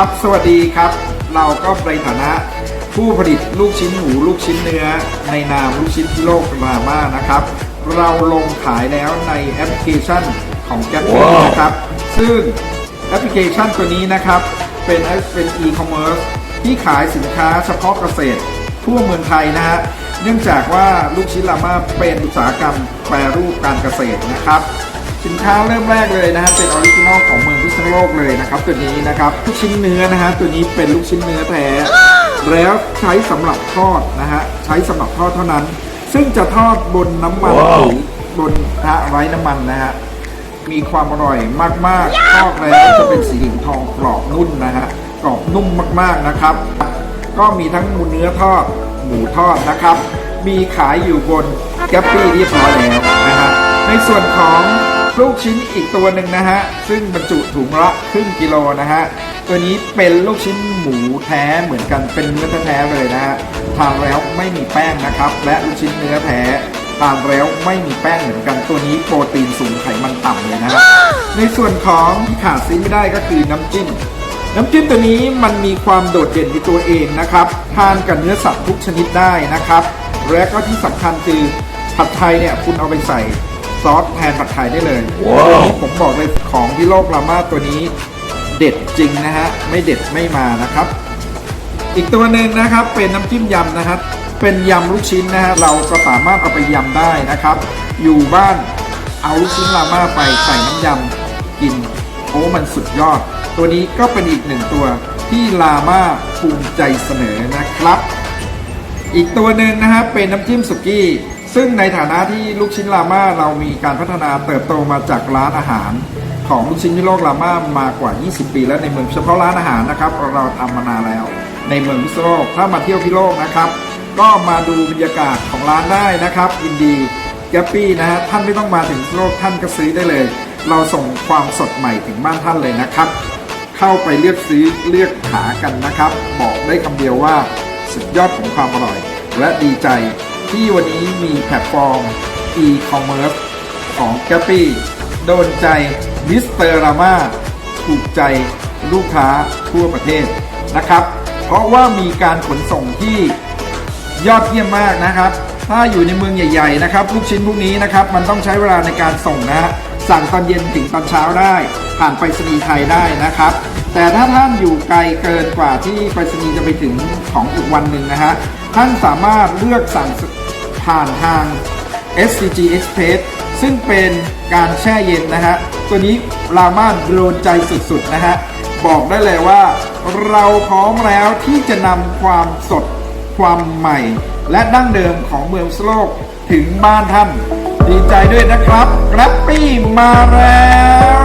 ครับ สวัสดีครับ เราก็ในฐานะผู้ผลิตลูกชิ้นหมูลูกชิ้นเนื้อ ในนามลูกชิ้นโลกรามานะครับ เราลงขายแล้วในแอปพลิเคชันของแก p ปี้นะครับ ซึ่งแอปพลิเคชันตัวนี้นะครับ เป็นเป็นอีคอมเมิร์ซที่ขายสินค้าเฉพาะเกษตร ทั่วเมืองไทยนะฮะเนื่องจากว่าลูกชิ้นลาม่าเป็นอุตสาหกรรมแปรรูปการเกษตรนะครับ สินค้าเริ่มแรกเลยนะฮะเป็นออริจินอลของเมือง พิษณุโลกเลยนะครับ ตัวนี้นะครับลูกชิ้นเนื้อนะฮะตัวนี้เป็นลูกชิ้นเนื้อแท้แล้วใช้สำหรับทอดนะฮะใช้สำหรับทอดเท่านั้น ซึ่งจะทอดบนน้ำมันหรือบนกระทะไร้น้ำมันนะฮะมีความอร่อยมากๆทอดแล้วจะเป็นสีเหลืองทองกรอบนุ่มนะฮะกรอบนุ่มมากๆนะครับ ก็มีทั้งหมูเนื้อทอดหมูทอดนะครับ มีขายอยู่บนแกปปี้เรียบร้อยแล้วนะฮะในส่วนของ ลูกชิ้นอีกตัวหนึ่งนะฮะ ซึ่งบรรจุถุงละครึ่งกิโลนะฮะ ตัวนี้เป็นลูกชิ้นหมูแท้เหมือนกันเป็นเนื้อแท้เลยนะฮะทานแล้วไม่มีแป้งนะครับ และลูกชิ้นเนื้อแท้ทานแล้วไม่มีแป้งเหมือนกันตัวนี้โปรตีนสูงไขมันต่ำเลยนะฮะในส่วนของที่ขาดซีไม่ได้ก็คือน้ำจิ้มน้ำจิ้มตัวนี้มันมีความโดดเด่นในตัวเองนะครับทานกับเนื้อสัตว์ทุกชนิดได้นะครับ และก็ที่สำคัญคือผัดไทยเนี่ยคุณเอาไปใส่ ซอสแทนผัดไทยได้เลยตัวนี้ผมบอกเลยของที่โลกรามาตัวนี้ เด็ดจริงนะฮะ ไม่เด็ดไม่มานะครับ อีกตัวหนึ่งนะครับเป็นน้ำจิ้มยำนะครับ เป็นยำลูกชิ้นนะฮะเราก็สามารถเอาไปยำได้นะครับ อยู่บ้านเอาลูกชิ้นลาม่าไปใส่น้ำยำกินโอ้มันสุดยอด ตัวนี้ก็เป็นอีกหนึ่งตัวที่ลาม่าภูมิใจเสนอนะครับ อีกตัวหนึ่งนะครับเป็นน้ำจิ้มสุกี้ ซึ่งในฐานะที่ลูกชิ้นลาม่าเรามีการพัฒนาเติบโตมาจากร้านอาหาร ของลูกชิ้นที่โลกลาม่ามากว่า 20 ปี แล้วในเมืองเฉพาะร้านอาหารนะครับ เราทำมานานแล้ว ในเมืองพิษณุโลกถ้ามาเที่ยวพิโลกนะครับ ก็มาดูบรรยากาศของร้านได้นะครับยินดีแกปปี้นะฮะท่านไม่ต้องมาถึงโลกท่านก็ซื้อได้เลย เราส่งความสดใหม่ถึงบ้านท่านเลยนะครับ เข้าไปเลือกซื้อเลือกหากันนะครับ บอกได้คำเดียวว่าสุดยอดของความอร่อย และดีใจ ที่วันนี้มีแพลตฟอร์ม e-commerce ของ g a p p y โดนใจมิสเตอร์รามาถูกใจลูกค้าทั่วประเทศนะครับ เพราะว่ามีการขนส่งที่ยอดเยี่ยมมากนะครับ ถ้าอยู่ในเมืองใหญ่ๆนะครับลูกชิ้นพวกนี้นะครับมันต้องใช้เวลาในการส่งนะฮะสั่งตอนเย็นถึงตอนเช้าได้ ผ่านไปรษณีย์ไทยได้นะครับ แต่ถ้าท่านอยู่ไกลเกินกว่าที่ไปรษณีย์จะไปถึงของอีกวันหนึ่งนะฮะท่านสามารถเลือกสั่ง ผ่านทาง SCG Express ซึ่งเป็นการแช่เย็นนะฮะ ตัวนี้รามาโดนใจสุดๆนะฮะ บอกได้เลยว่าเราพร้อมแล้วที่จะนำความสดความใหม่ และดั้งเดิมของเมืองสโลกถึงบ้านท่าน ดีใจด้วยนะครับกรปปี้มาแล้ว